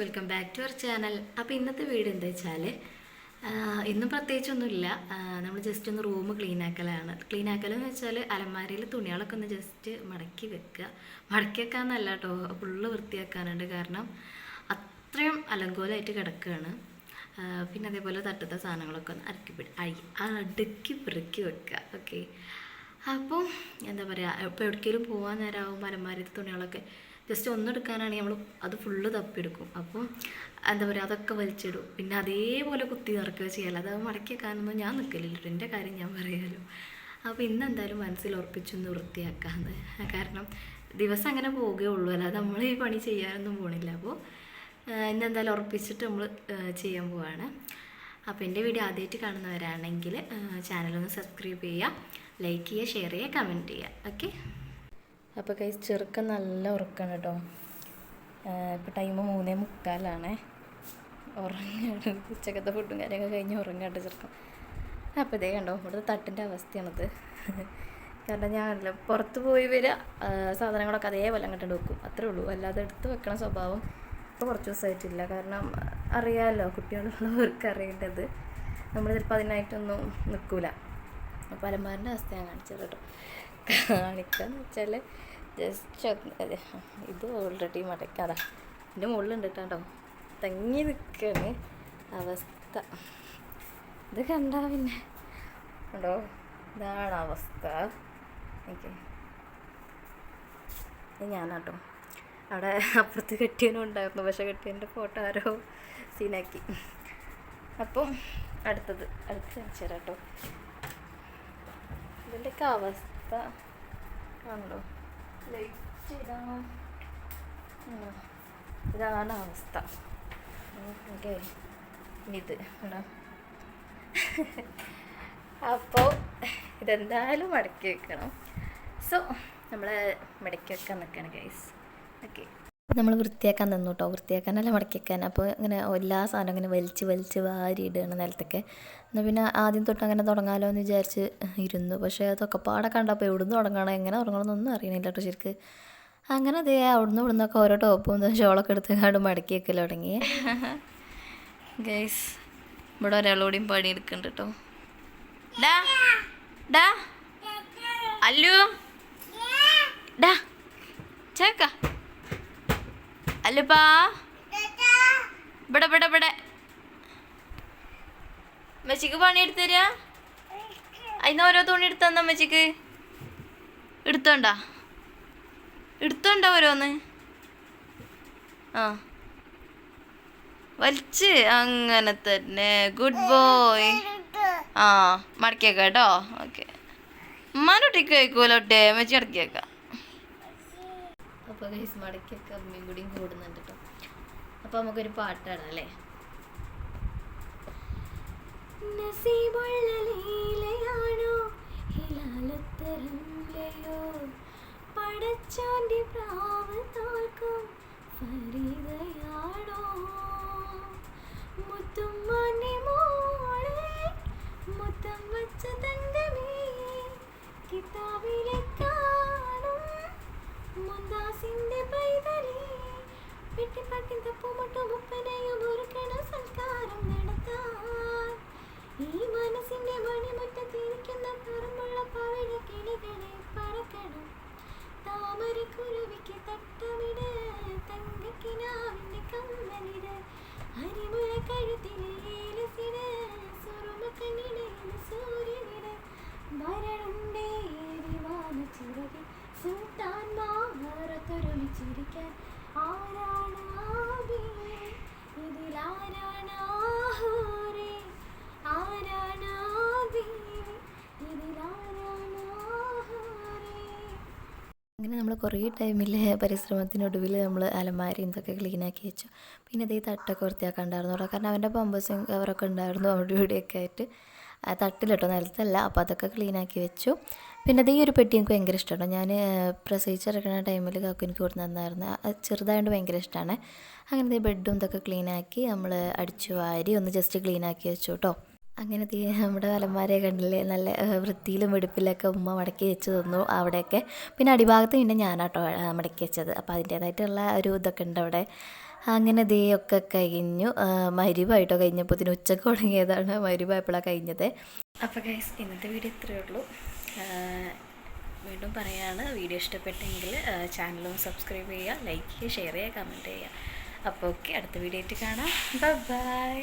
Welcome back to our channel അപ്പോൾ ഇന്നത്തെ വീട് എന്താ വെച്ചാൽ ഇന്നും പ്രത്യേകിച്ചൊന്നുമില്ല. നമ്മൾ ജസ്റ്റ് ഒന്ന് റൂം ക്ലീൻ ആക്കലാണ്. ക്ലീൻ ആക്കലെന്ന് വെച്ചാൽ അലമാരയിൽ തുണികളൊക്കെ ഒന്ന് ജസ്റ്റ് മടക്കി വെക്കുക. മടക്കി വെക്കാമെന്നല്ല കേട്ടോ ഫുള്ള് വൃത്തിയാക്കാനുണ്ട്. കാരണം അത്രയും അലങ്കോലമായിട്ട് കിടക്കുകയാണ് പിന്നെ അതേപോലെ തട്ടത്തെ സാധനങ്ങളൊക്കെ ഒന്ന് അരക്കി പിടി അഴി അടുക്കി പെറുക്കി വെക്കുക. ഓക്കെ അപ്പം എന്താ പറയുക ഇപ്പോൾ എവിടേക്കെങ്കിലും പോകാൻ നേരമാകുമ്പോൾ അലമാരയിൽ തുണികളൊക്കെ ജസ്റ്റ് ഒന്നെടുക്കാനാണെങ്കിൽ നമ്മൾ അത് ഫുള്ള് തപ്പിയെടുക്കും. അപ്പം എന്താ പറയുക അതൊക്കെ വലിച്ചിടും. പിന്നെ അതേപോലെ കുത്തി നിറക്കുക ചെയ്യാമല്ലോ അത് മടക്കി വെക്കാനൊന്നും ഞാൻ നിൽക്കലില്ല കേട്ടോ എന്റെ കാര്യം ഞാൻ പറയാമല്ലോ അപ്പോൾ ഇന്ന് എന്തായാലും മനസ്സിൽ ഉറപ്പിച്ചൊന്ന് വൃത്തിയാക്കാന്ന്. കാരണം ദിവസം അങ്ങനെ പോവുകയുള്ളൂ അല്ലാതെ നമ്മൾ ഈ പണി ചെയ്യാനൊന്നും പോണില്ല. അപ്പോൾ ഇന്ന് എന്തായാലും ഉറപ്പിച്ചിട്ട് നമ്മൾ ചെയ്യാൻ പോവാണ്. അപ്പോൾ എന്റെ വീഡിയോ ആദ്യമായിട്ട് കാണുന്നവരാണെങ്കിൽ ചാനലൊന്ന് സബ്സ്ക്രൈബ് ചെയ്യുക ലൈക്ക് ചെയ്യുക ഷെയർ ചെയ്യുക കമന്റ് ചെയ്യുക. ഓക്കെ? അപ്പോൾ കൈ ചെറുക്കം നല്ല ഉറക്കണം കേട്ടോ ഇപ്പോൾ ടൈം മൂന്നേ മുക്കാലാണേ. ഉറങ്ങാണ്. ഉച്ചക്കത്തെ ഫുഡും കാര്യമൊക്കെ കഴിഞ്ഞ് ഉറങ്ങാണ്ട് ചെറുക്കം. അപ്പോൾ ഇതേ കണ്ടോ ഇവിടുത്തെ തട്ടിന്റെ അവസ്ഥയാണത്. കാരണം ഞാൻ പുറത്ത് പോയി വരിക സാധനങ്ങളൊക്കെ അതേപോലെ അങ്ങോട്ട് വെക്കും. അത്രേ ഉള്ളൂ. അല്ലാതെ എടുത്ത് വെക്കണ സ്വഭാവം ഇപ്പോൾ കുറച്ച് ദിവസമായിട്ടില്ല കാരണം അറിയാമല്ലോ കുട്ടികളുള്ളവർക്ക് അറിയേണ്ടത്. നമ്മൾ ചിലപ്പോൾ അതിനായിട്ടൊന്നും നിൽക്കൂല അപ്പോൾ അലമാരിന്റെ അവസ്ഥ ഞാൻ കാണിച്ചത് കേട്ടോ കാണിക്കാന്ന് വെച്ചാൽ ജസ്റ്റ് ഒന്ന് ഇത് ഓൾറെഡി മടക്കാതാ എന്റെ മുകളിലുണ്ട് കേട്ടോ തങ്ങി നിൽക്കുകയാണ് അവസ്ഥ. ഇത് കണ്ടാ പിന്നെ ഉണ്ടോ ഇതാണ് അവസ്ഥ. ഇത് ഞാനാട്ടോ. അവിടെ അപ്പുറത്ത് കെട്ടിയനും ഉണ്ടായിരുന്നു പക്ഷെ കെട്ടിയന്റെ ഫോട്ടോ ആരോ സീനാക്കി. അപ്പം അടുത്തത് അടുത്ത് കാണിച്ചു ഇതിന്റെയൊക്കെ അവസ്ഥ കണ്ടോ ലൈറ്റ് ഇതാണ്. ഇതാണ് അവസ്ഥ. ഓക്കെ. ഇത് ഉണ്ടോ അപ്പോൾ ഇതെന്തായാലും മടക്കി വെക്കണം. സോ നമ്മൾ മടക്കി വെക്കാൻ നിൽക്കണം ഗൈസ് ഓക്കെ. നമ്മൾ വൃത്തിയാക്കാൻ നിന്നു കേട്ടോ വൃത്തിയാക്കാനല്ല മടക്കി വെക്കാൻ അപ്പോൾ ഇങ്ങനെ എല്ലാ സാധനവും ഇങ്ങനെ വലിച്ച് വലിച്ച് വാരി ഇടുകയാണ് നിലത്തൊക്കെ. എന്നാൽ പിന്നെ ആദ്യം തൊട്ട് അങ്ങനെ തുടങ്ങാമല്ലോ എന്ന് വിചാരിച്ച് ഇരുന്നു. പക്ഷേ അതൊക്കെ പാടെ കണ്ടപ്പോൾ എവിടുന്ന് തുടങ്ങണം? എങ്ങനെ തുടങ്ങണമെന്നൊന്നും അറിയണില്ല കേട്ടോ ശരിക്ക്. അങ്ങനെ അതേ അവിടുന്ന് ഇവിടുന്നൊക്കെ ഓരോ ടോപ്പും ഷോളൊക്കെ എടുത്ത് കാട് മടക്കി വെക്കൽ തുടങ്ങി. ഗൈസ് ഇവിടെ ഒരാളോടെയും പണിയെടുക്കുന്നുണ്ട് കേട്ടോ. ഡാ ഡാ. അല്ലു. ഡാ ചേക്ക. അല്ലുപ്പാ? ഇവിടെ ഇവിടെ ഇവിടെ. അമ്മച്ചിക്ക് പണി തരാ. അതിന് ഓരോ തുണി എടുത്തു തന്ന അമ്മച്ചിക്ക് എടുത്തോണ്ടാ. എടുത്തോണ്ടാ ഓരോന്ന്. ആ. വലിച്ച് അങ്ങനെ തന്നെ. ഗുഡ് ബോയ് ആ മടക്കിയേക്കാം കേട്ടോ. ഓക്കെ ഉമ്മാനൊട്ടിക്ക് കഴിക്കൂലോട്ടെ അമ്മച്ചി മടക്കിയേക്കാം. അപ്പോൾ ഗൈസ് മടക്കിയൊക്കെ അമ്മയും കൂടിയും കൂടുന്നുണ്ട് കേട്ടോ അപ്പോൾ നമുക്കൊരു പാട്ടാണ് അല്ലേ? നസീബുള്ള ലീലയാണോ ഹിലാലുത്തരംലയോ പ്രാവ് ചിറകിൽ സുൽത്താൻ മാറത്തൊരുമിച്ചിരിക്കാൻ ആരാണ് ആബി ഇതിലാരാണ് ആഹൂരേ? ആരാണ് ആബി ഇതിലാരാണ് ആഹൂരേ? അങ്ങനെ നമ്മൾ കുറേ ടൈമിൽ പരിശ്രമത്തിനൊടുവിൽ നമ്മൾ അലമാരി ഇതൊക്കെ ക്ലീനാക്കി വെച്ചു. പിന്നെ അതേ തട്ടൊക്കെ വൃത്തിയാക്കാൻ ഉണ്ടായിരുന്നു കാരണം അവന്റെ പമ്പസും കവറൊക്കെ ഉണ്ടായിരുന്നു. അവിടെ ഇവിടെയൊക്കെ ആയിട്ട്. തട്ടിലിട്ടോ നിലത്തല്ല. അപ്പോൾ അതൊക്കെ ക്ലീനാക്കി വെച്ചു. പിന്നെ അതേ ഒരു പെട്ടി എനിക്ക് ഭയങ്കര ഇഷ്ടമാണ്. ഞാൻ പ്രസവിച്ചിറക്കുന്ന ടൈമിൽ കാക്കു എനിക്ക് കൊടുത്തു തന്നായിരുന്നു. ചെറുതായതുകൊണ്ട് ഭയങ്കര ഇഷ്ടമാണ് അങ്ങനെ ബെഡും ഇതൊക്കെ ക്ലീനാക്കി നമ്മൾ അടിച്ചു വാരി ഒന്ന് ജസ്റ്റ് ക്ലീനാക്കി വെച്ചു കേട്ടോ. അങ്ങനെ ദേ നമ്മുടെ അലമാരയെ കണ്ടില്ലേ? നല്ല വൃത്തിയിലും വെടുപ്പിലൊക്കെ ഉമ്മ മടക്കി വെച്ച് തന്നു അവിടെയൊക്കെ. പിന്നെ അടിഭാഗത്ത് പിന്നെ ഞാനാട്ടോ മടക്കി വെച്ചത്. അപ്പോൾ അതിന്റേതായിട്ടുള്ള ഒരു ഇതൊക്കെ ഉണ്ട് അവിടെ. അങ്ങനെ ദേയൊക്കെ കഴിഞ്ഞു. മരുവായിട്ടോ കഴിഞ്ഞപ്പോൾ ഇതിന് ഉച്ചയ്ക്ക് തുടങ്ങിയതാണ് മരുവായപ്പോഴാണ് കഴിഞ്ഞത്. അപ്പോൾ ഗൈസ് ഇന്നത്തെ വീഡിയോ ഇത്രയേ ഉള്ളൂ. വീണ്ടും പറയാണ് വീഡിയോ ഇഷ്ടപ്പെട്ടെങ്കിൽ ചാനലും സബ്സ്ക്രൈബ് ചെയ്യുക ലൈക്ക് ചെയ്യുക ഷെയർ ചെയ്യുക കമന്റ് ചെയ്യുക. അപ്പോൾ ഓക്കെ അടുത്ത വീഡിയോ ആയിട്ട് കാണാം. ബൈ